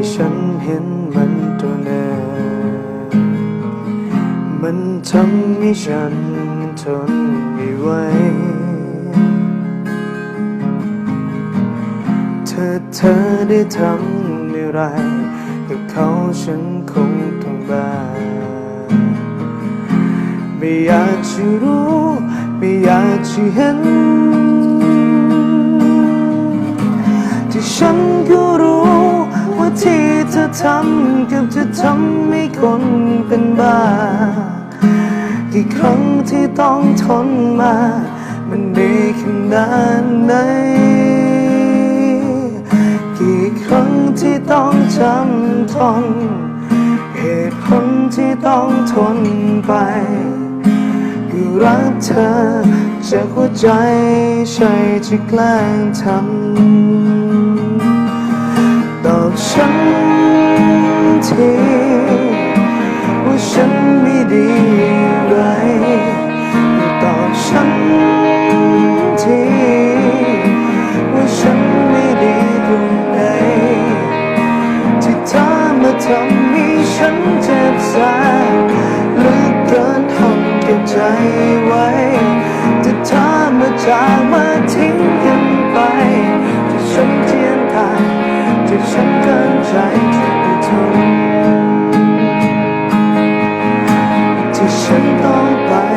ห็นมันตัวเนินมันทำให้ฉันทนไม่ไหวเธอเธอได้ทำอะไรกับเขาฉันคงต้องบ้าไม่อยากจะรู้ไม่อยากจะเห็นที่ฉันก็รู้ ทำกับเธอทำให้คนเป็นบ้า กี่ครั้งที่ต้องทนมา มันดีขนาดไหน กี่ครั้งที่ต้องจำทน เหตุผลที่ต้องทนไป คือรักเธอจากหัวใจใช่ที่แกล้งทำตอบฉัน ที ว่าฉันไม่ดีอะไรตอบฉันที ว่าฉันไม่ดีตรงไหนที่เธอมาทำให้ฉันเจ็บแสบเหลือเกินทนเก็บใจไว้ที่เธอมาจากมาทิ้ง 神都白。